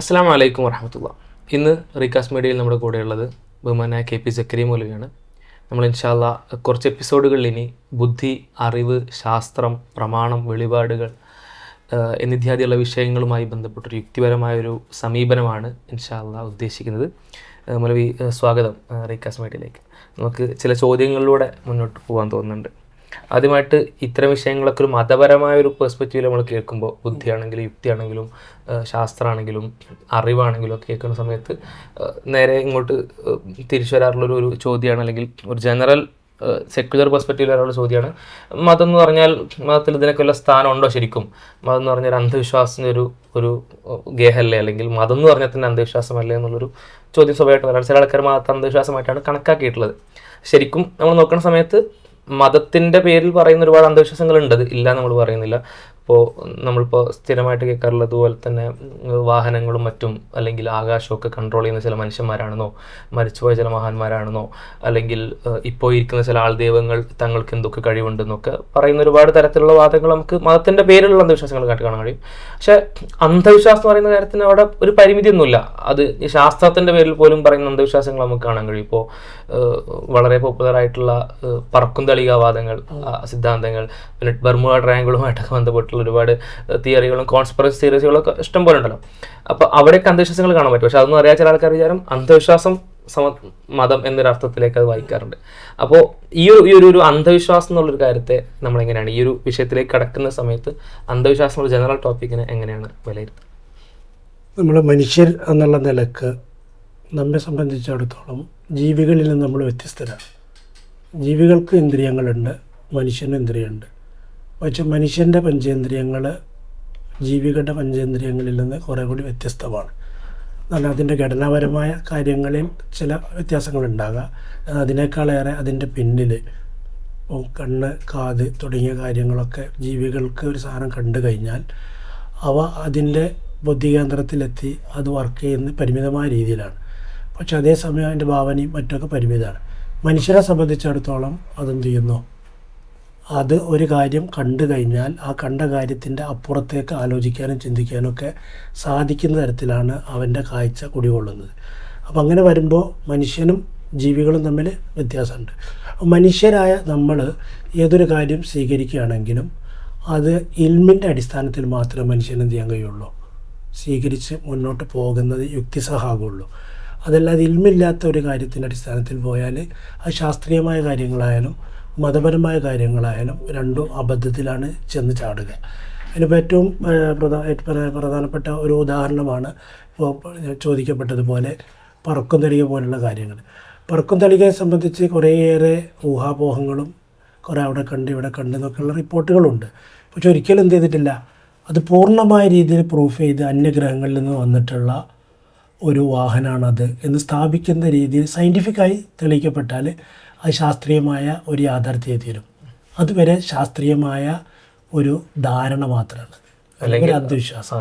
അസ്സാം വലൈക്കും വർഹമത്തുള്ള ഇന്ന് റീകാസ് മീഡിയയിൽ നമ്മുടെ കൂടെയുള്ളത് ബഹുമാനായ കെ പി സക്കരി മൗലവിയാണ് നമ്മൾ ഇൻഷാല്ല കുറച്ച് എപ്പിസോഡുകളിൽ ഇനി ബുദ്ധി അറിവ് ശാസ്ത്രം പ്രമാണം വെളിപാടുകൾ എന്നിത്യാദിയുള്ള വിഷയങ്ങളുമായി ബന്ധപ്പെട്ടൊരു യുക്തിപരമായൊരു സമീപനമാണ് ഇൻഷാല്ല ഉദ്ദേശിക്കുന്നത്. മൗലവി സ്വാഗതം റീകാസ് മീഡിയയിലേക്ക്. നമുക്ക് ചില ചോദ്യങ്ങളിലൂടെ മുന്നോട്ട് പോകാൻ തോന്നുന്നുണ്ട്. ആദ്യമായിട്ട് ഇത്തരം വിഷയങ്ങളൊക്കെ ഒരു മതപരമായ ഒരു പെർസ്പെക്റ്റീവിൽ നമ്മൾ കേൾക്കുമ്പോൾ ബുദ്ധിയാണെങ്കിലും യുക്തിയാണെങ്കിലും ശാസ്ത്രമാണെങ്കിലും അറിവാണെങ്കിലും ഒക്കെ കേൾക്കുന്ന സമയത്ത് നേരെ ഇങ്ങോട്ട് തിരിച്ചു വരാറുള്ളൊരു ഒരു ചോദ്യമാണ്. അല്ലെങ്കിൽ ഒരു ജനറൽ സെക്യുലർ പെർസ്പെക്റ്റീവിൽ വരാനുള്ള ചോദ്യമാണ്. മതം എന്ന് പറഞ്ഞാൽ മതത്തിൽ ഇതിനൊക്കെ സ്ഥാനം ഉണ്ടോ ശരിക്കും? മതം എന്ന് പറഞ്ഞാൽ അന്ധവിശ്വാസത്തിന്റെ ഒരു ഒരു ഗേഹല്ലേ? അല്ലെങ്കിൽ മതം എന്ന് പറഞ്ഞാൽ തന്നെ അന്ധവിശ്വാസമല്ലേ എന്നുള്ളൊരു ചോദ്യം സ്വഭാവമായിട്ട് വരാൻ ചില ആൾക്കാർ മതത്തെ അന്ധവിശ്വാസമായിട്ടാണ് കണക്കാക്കിയിട്ടുള്ളത്. ശരിക്കും നമ്മൾ നോക്കുന്ന സമയത്ത് മതത്തിന്റെ പേരിൽ പറയുന്ന ഒരുപാട് അന്ധവിശ്വാസങ്ങൾ ഉണ്ട് ഇല്ല നമ്മൾ പറയുന്നില്ല. ഇപ്പോൾ നമ്മളിപ്പോൾ സ്ഥിരമായിട്ട് കേൾക്കാറുള്ളത് പോലെ തന്നെ വാഹനങ്ങളും മറ്റും അല്ലെങ്കിൽ ആകാശമൊക്കെ കൺട്രോൾ ചെയ്യുന്ന ചില മനുഷ്യന്മാരാണെന്നോ മരിച്ചുപോയ ചില മഹാന്മാരാണെന്നോ അല്ലെങ്കിൽ ഇപ്പോൾ ഇരിക്കുന്ന ചില ആൾദൈവങ്ങൾ തങ്ങൾക്ക് എന്തൊക്കെ കഴിവുണ്ടെന്നൊക്കെ പറയുന്ന ഒരുപാട് തരത്തിലുള്ള വാദങ്ങൾ നമുക്ക് മതത്തിന്റെ പേരിലുള്ള അന്ധവിശ്വാസങ്ങൾ കാട്ടി കാണാൻ കഴിയും. പക്ഷേ അന്ധവിശ്വാസം എന്ന് പറയുന്ന കാര്യത്തിന് അവിടെ ഒരു പരിമിതിയൊന്നുമില്ല. അത് ഈ ശാസ്ത്രത്തിന്റെ പേരിൽ പോലും പറയുന്ന അന്ധവിശ്വാസങ്ങൾ നമുക്ക് കാണാൻ കഴിയും. ഇപ്പോൾ വളരെ ഏഹ്, പറക്കും തളികാവാദങ്ങൾ സിദ്ധാന്തങ്ങൾ പിന്നെ ബർമുള ട്രയാങ്കിളുമായിട്ടൊക്കെ ബന്ധപ്പെട്ടുള്ള ഒരുപാട് തിയറികളും കോൺസ്പിറസി തിയറീസുകളൊക്കെ ഇഷ്ടം പോലെ ഉണ്ടല്ലോ അപ്പോൾ അവിടെയൊക്കെ അന്ധവിശ്വാസങ്ങൾ കാണാൻ പറ്റും. പക്ഷെ അതൊന്നും അറിയാത്ത ചില ആൾക്കാർ വിചാരം അന്ധവിശ്വാസം സമ മതം എന്നൊരു അർത്ഥത്തിലേക്ക് അത് വായിക്കാറുണ്ട് അപ്പോൾ ഈ ഒരു ഈ ഒരു ഒരു അന്ധവിശ്വാസം എന്നുള്ളൊരു കാര്യത്തെ നമ്മൾ എങ്ങനെയാണ് ഈ ഒരു വിഷയത്തിലേക്ക് കടക്കുന്ന സമയത്ത് അന്ധവിശ്വാസം ഒരു ജനറൽ ടോപ്പിക്കിനെ എങ്ങനെയാണ് വിലയിരുത്തുന്നത് നമ്മൾ മനുഷ്യർ എന്നുള്ള നിലയ്ക്ക് നമ്മെ സംബന്ധിച്ചിടത്തോളം ജീവികളിൽ നിന്ന് നമ്മൾ വ്യത്യസ്തരാണ്. ജീവികൾക്ക് ഇന്ദ്രിയങ്ങളുണ്ട് മനുഷ്യന് ഇന്ദ്രിയമുണ്ട്. പക്ഷെ മനുഷ്യന്റെ പഞ്ചേന്ദ്രിയങ്ങൾ ജീവികളുടെ പഞ്ചേന്ദ്രിയങ്ങളിൽ നിന്ന് കുറേ കൂടി വ്യത്യസ്തമാണ്. എന്നാൽ അതിന്റെ ഘടനാപരമായ കാര്യങ്ങളിൽ ചില വ്യത്യാസങ്ങളുണ്ടാകാം. അതിനേക്കാളേറെ അതിന്റെ പിന്നിൽ കണ്ണ് കാത് തുടങ്ങിയ കാര്യങ്ങളൊക്കെ ജീവികൾക്ക് ഒരു സാധനം കണ്ടു കഴിഞ്ഞാൽ അവ അതിന്റെ ബുദ്ധികേന്ദ്രത്തിലെത്തി അത് വർക്ക് ചെയ്യുന്ന പരിമിതമായ രീതിയിലാണ്. പക്ഷെ അതേസമയം അതിന്റെ ഭാവനയും മറ്റൊക്കെ പരിമിതമാണ്. മനുഷ്യരെ സംബന്ധിച്ചിടത്തോളം അതെന്ത് ചെയ്യുന്നു? അത് ഒരു കാര്യം കണ്ടു കഴിഞ്ഞാൽ ആ കണ്ട കാര്യത്തിന്റെ അപ്പുറത്തേക്ക് ആലോചിക്കാനും ചിന്തിക്കാനൊക്കെ സാധിക്കുന്ന തരത്തിലാണ് അവന്റെ കാഴ്ച കുടികൊള്ളുന്നത്. അപ്പം അങ്ങനെ വരുമ്പോൾ മനുഷ്യനും ജീവികളും തമ്മിൽ വ്യത്യാസമുണ്ട്. മനുഷ്യരായ നമ്മൾ ഏതൊരു കാര്യം സ്വീകരിക്കുകയാണെങ്കിലും അത് ഇൽമിന്റെ അടിസ്ഥാനത്തിൽ മാത്രമേ മനുഷ്യന് എന്ത് ചെയ്യാൻ കഴിയുള്ളൂ? സ്വീകരിച്ച് മുന്നോട്ട് പോകുന്നത് യുക്തിസഹാകുള്ളൂ അതല്ലാതെ ഇൽമില്ലാത്ത ഒരു കാര്യത്തിന്റെ അടിസ്ഥാനത്തിൽ പോയാൽ അത് ശാസ്ത്രീയമായ കാര്യങ്ങളായാലും മതപരമായ കാര്യങ്ങളായാലും രണ്ടും അബദ്ധത്തിലാണ് ചെന്ന് ചാടുക. അതിനിപ്പോൾ ഏറ്റവും പ്രധാന പ്രധാ പ്രധാനപ്പെട്ട ഒരു ഉദാഹരണമാണ് ഇപ്പോൾ ചോദിക്കപ്പെട്ടതുപോലെ പറക്കും തളിക പോലുള്ള കാര്യങ്ങൾ. പറക്കും തളികയെ സംബന്ധിച്ച് കുറേയേറെ ഊഹാപോഹങ്ങളും കുറേ അവിടെ കണ്ട് ഇവിടെ കണ്ട് എന്നൊക്കെയുള്ള റിപ്പോർട്ടുകളുണ്ട്. പക്ഷെ ഒരിക്കലും എന്ത് ചെയ്തിട്ടില്ല. അത് പൂർണമായ രീതിയിൽ പ്രൂഫ് ചെയ്ത് അന്യഗ്രഹങ്ങളിൽ നിന്ന് വന്നിട്ടുള്ള ഒരു വാഹനമാണത് എന്ന് സ്ഥാപിക്കുന്ന രീതിയിൽ സയന്റിഫിക്കായി തെളിയിക്കപ്പെട്ടാൽ അത് ശാസ്ത്രീയമായ ഒരു യാഥാർത്ഥ്യ തീരും. അതുവരെ ശാസ്ത്രീയമായ ഒരു ധാരണ മാത്രമാണ്. അല്ലെങ്കിൽ അന്ധവിശ്വാസം.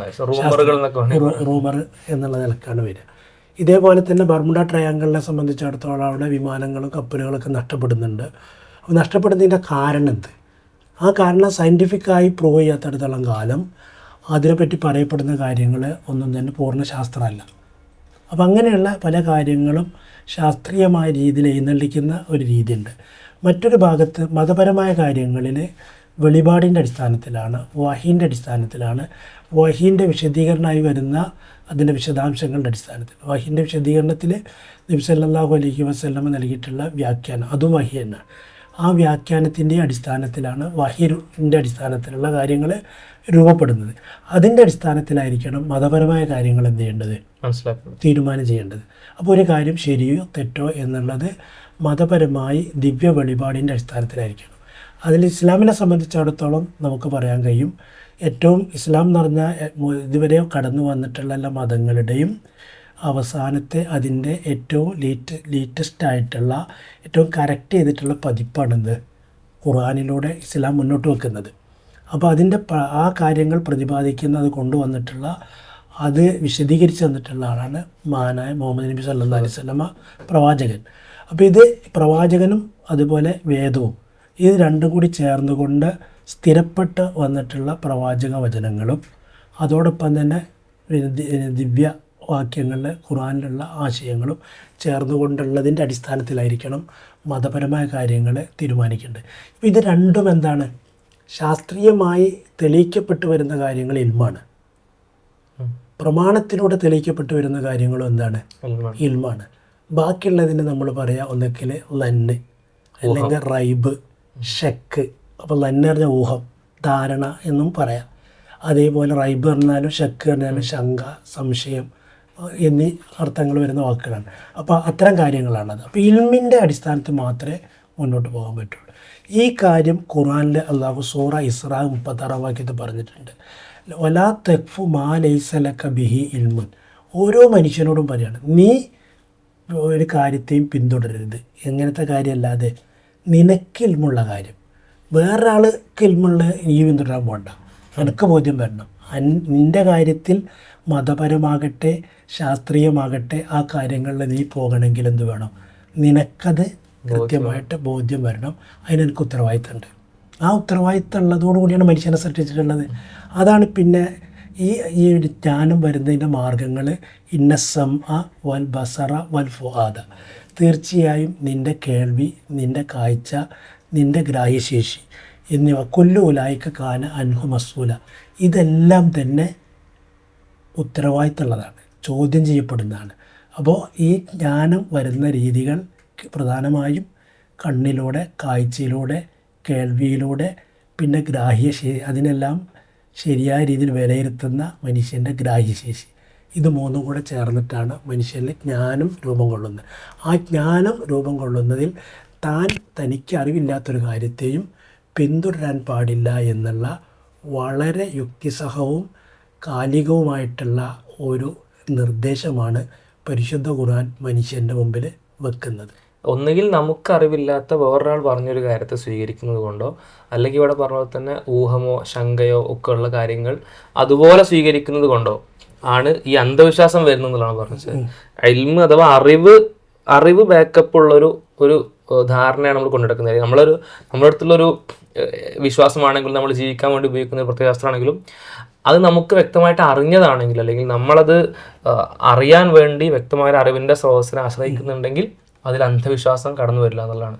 റൂമർ എന്നുള്ള നിലക്കാണ് വരിക. ഇതേപോലെ തന്നെ ബർമുഡ ട്രയാങ്കിളിനെ സംബന്ധിച്ചിടത്തോളം അവിടെ വിമാനങ്ങളും കപ്പലുകളൊക്കെ നഷ്ടപ്പെടുന്നുണ്ട്. അപ്പോൾ നഷ്ടപ്പെടുന്നതിന്റെ കാരണം എന്ത്? ആ കാരണം സയന്റിഫിക്കായി പ്രൂവ് ചെയ്യാത്തടത്തോളം കാലം അതിനെപ്പറ്റി പറയപ്പെടുന്ന കാര്യങ്ങൾ ഒന്നും തന്നെ പൂർണ ശാസ്ത്രമല്ല. അപ്പം അങ്ങനെയുള്ള പല കാര്യങ്ങളും ശാസ്ത്രീയമായ രീതിയിൽ എഴുന്നള്ളിക്കുന്ന ഒരു രീതിയുണ്ട്. മറ്റൊരു ഭാഗത്ത് മതപരമായ കാര്യങ്ങളിൽ വെളിപാടിന്റെ അടിസ്ഥാനത്തിലാണ് വഹീന്റെ അടിസ്ഥാനത്തിലാണ്. വഹീന്റെ വിശദീകരണമായി വരുന്ന അതിന്റെ വിശദാംശങ്ങളുടെ അടിസ്ഥാനത്തിൽ. വഹീന്റെ വിശദീകരണത്തിൽ നബി അലൈഹി വസല്ലമ നൽകിയിട്ടുള്ള വ്യാഖ്യാനം അതും വഹി തന്നെയാണ്. ആ വ്യാഖ്യാനത്തിന്റെ അടിസ്ഥാനത്തിലാണ് വഹീറിന്റെ അടിസ്ഥാനത്തിലുള്ള കാര്യങ്ങൾ രൂപപ്പെടുന്നത്. അതിന്റെ അടിസ്ഥാനത്തിലായിരിക്കണം മതപരമായ കാര്യങ്ങൾ എന്ത് ചെയ്യേണ്ടത്? തീരുമാനം ചെയ്യേണ്ടത്. അപ്പോൾ ഒരു കാര്യം ശരിയോ തെറ്റോ എന്നുള്ളത് മതപരമായി ദിവ്യ വെളിപാടിന്റെ അടിസ്ഥാനത്തിലായിരിക്കണം. അതിൽ ഇസ്ലാമിനെ സംബന്ധിച്ചിടത്തോളം നമുക്ക് പറയാൻ കഴിയും ഏറ്റവും ഇസ്ലാം എന്ന് പറഞ്ഞാൽ ഇതുവരെ കടന്നു വന്നിട്ടുള്ള എല്ലാ മതങ്ങളുടെയും അവസാനത്തെ അതിന്റെ ഏറ്റവും ലേറ്റ് ലേറ്റസ്റ്റ് ആയിട്ടുള്ള ഏറ്റവും കറക്റ്റ് ചെയ്തിട്ടുള്ള പതിപ്പാണെന്ന് ഖുർആാനിലൂടെ ഇസ്ലാം മുന്നോട്ട് വെക്കുന്നത്. അപ്പോൾ അതിന്റെ ആ കാര്യങ്ങൾ പ്രതിപാദിക്കുന്നത് കൊണ്ടുവന്നിട്ടുള്ള അത് വിശദീകരിച്ച് തന്നിട്ടുള്ള ആളാണ് മഹാനായ മുഹമ്മദ് നബി സല്ലാ അലൈഹി സ്വലമ പ്രവാചകൻ. അപ്പോൾ ഇത് പ്രവാചകനും അതുപോലെ വേദവും ഇത് രണ്ടും കൂടി ചേർന്നുകൊണ്ട് സ്ഥിരപ്പെട്ട് വന്നിട്ടുള്ള പ്രവാചക വചനങ്ങളും അതോടൊപ്പം തന്നെ ദിവ്യ വാക്യങ്ങളിൽ ഖുറാനിലുള്ള ആശയങ്ങളും ചേർന്നുകൊണ്ടുള്ളതിന്റെ അടിസ്ഥാനത്തിലായിരിക്കണം മതപരമായ കാര്യങ്ങൾ തീരുമാനിക്കേണ്ടത്. ഇപ്പോൾ ഇത് രണ്ടും എന്താണ്? ശാസ്ത്രീയമായി തെളിയിക്കപ്പെട്ടു വരുന്ന കാര്യങ്ങൾ ഇൽമാണ്. പ്രമാണത്തിലൂടെ തെളിയിക്കപ്പെട്ടു വരുന്ന കാര്യങ്ങളും എന്താണ്? ഇൽമാണ്. ബാക്കിയുള്ളതിന് നമ്മൾ പറയാം ഒന്നിക്കൽ ലന്ന് അല്ലെങ്കിൽ റൈബ് ഷെക്ക് അപ്പോൾ ലന്ന് പറഞ്ഞ ഊഹം ധാരണ എന്നും പറയാം. അതേപോലെ റൈബ് പറഞ്ഞാലും ഷെക്ക് പറഞ്ഞാലും ശങ്ക സംശയം എന്നീ അർത്ഥങ്ങൾ വരുന്ന വാക്കുകളാണ്. അപ്പോൾ അത്തരം കാര്യങ്ങളാണത്. അപ്പോൾ ഇൽമിന്റെ അടിസ്ഥാനത്തിൽ മാത്രമേ മുന്നോട്ട് പോകാൻ പറ്റുള്ളൂ. ഈ കാര്യം ഖുറാനിലെ അള്ളാഹു സൂറ ഇസ്രാ മുപ്പത്താറാം വാക്യത്തിൽ പറഞ്ഞിട്ടുണ്ട്. ഒലാ തെക്ഫു മാ ലൈസലക്ക ബിഹി ഇൽമുൻ. ഓരോ മനുഷ്യനോടും പറയാണ് നീ ഒരു കാര്യത്തെയും പിന്തുടരരുത്. എങ്ങനത്തെ കാര്യമല്ലാതെ നിനക്കിൽമുള്ള കാര്യം. വേറൊരാൾക്ക് ഇൽമുള്ള നീ പിന്തുടരാൻ പോകണ്ട നിനക്ക് ബോധ്യം വരണം. നിന്റെ കാര്യത്തിൽ മതപരമാകട്ടെ ശാസ്ത്രീയമാകട്ടെ ആ കാര്യങ്ങളിൽ നീ പോകണമെങ്കിൽ എന്ത് വേണം? നിനക്കത് കൃത്യമായിട്ട് ബോധ്യം വരണം. അതിന് എനിക്ക് ഉത്തരവാദിത്തമുണ്ട്. ആ ഉത്തരവാദിത്തം ഉള്ളതോടുകൂടിയാണ് മനുഷ്യനെ സൃഷ്ടിച്ചിട്ടുള്ളത്. അതാണ് പിന്നെ ഈ ഈ ഒരു ജ്ഞാനം വരുന്നതിന്റെ മാർഗങ്ങൾ. ഇന്നസം അ വൽ ബസറ വൽ ഫുആദ. തീർച്ചയായും നിന്റെ കേൾവി നിന്റെ കാഴ്ച നിന്റെ ഗ്രാഹ്യശേഷി. എന്നിവ കൊല്ലു ഉലായിക്ക കാന അൻഹു മസൂല. ഇതെല്ലാം തന്നെ ഉത്തരവാദിത്തമുള്ളതാണ് ചോദ്യം ചെയ്യപ്പെടുന്നതാണ്. അപ്പോൾ ഈ ജ്ഞാനം വരുന്ന രീതികൾ പ്രധാനമായും കണ്ണിലൂടെ കാഴ്ചയിലൂടെ കേൾവിയിലൂടെ പിന്നെ ഗ്രാഹ്യശേഷി അതിനെല്ലാം ശരിയായ രീതിയിൽ വിലയിരുത്തുന്ന മനുഷ്യന്റെ ഗ്രാഹ്യശേഷി. ഇത് മൂന്നും കൂടെ ചേർന്നിട്ടാണ് മനുഷ്യന്റെ ജ്ഞാനം രൂപം കൊള്ളുന്നത്. ആ ജ്ഞാനം രൂപം കൊള്ളുന്നതിൽ താൻ തനിക്ക് അറിവില്ലാത്തൊരു കാര്യത്തെയും പിന്തുടരാൻ പാടില്ല എന്നുള്ള വളരെ യുക്തിസഹവും കാലികവുമായിട്ടുള്ള ഒരു നിർദ്ദേശമാണ് പരിശുദ്ധ ഖുർആൻ മനുഷ്യന്റെ മുമ്പിൽ വെക്കുന്നത്. ഒന്നുകിൽ നമുക്കറിവില്ലാത്ത വേറൊരാൾ പറഞ്ഞൊരു കാര്യത്തെ സ്വീകരിക്കുന്നത് കൊണ്ടോ അല്ലെങ്കിൽ ഇവിടെ പറഞ്ഞ പോലെ തന്നെ ഊഹമോ ശങ്കയോ ഒക്കെ ഉള്ള കാര്യങ്ങൾ അതുപോലെ സ്വീകരിക്കുന്നത് കൊണ്ടോ ആണ് ഈ അന്ധവിശ്വാസം വരുന്നതെന്നുള്ളതാണ് പറഞ്ഞത്. ഇൽമ് അഥവാ അറിവ് അറിവ് ബാക്കപ്പ് ഉള്ളൊരു ഒരു ധാരണയാണ് നമ്മൾ കൊണ്ടെടുക്കുന്നത്. നമ്മളൊരു നമ്മുടെ അടുത്തുള്ളൊരു വിശ്വാസമാണെങ്കിലും നമ്മൾ ജീവിക്കാൻ വേണ്ടി ഉപയോഗിക്കുന്ന ഒരു പ്രത്യയശാസ്ത്രമാണെങ്കിലും അത് നമുക്ക് വ്യക്തമായിട്ട് അറിഞ്ഞതാണെങ്കിൽ അല്ലെങ്കിൽ നമ്മളത് അറിയാൻ വേണ്ടി വ്യക്തമായ അറിവിന്റെ സ്രോതസ്സിനെ ആശ്രയിക്കുന്നുണ്ടെങ്കിൽ അതിൽ അന്ധവിശ്വാസം കടന്നു വരില്ല എന്നുള്ളതാണ്.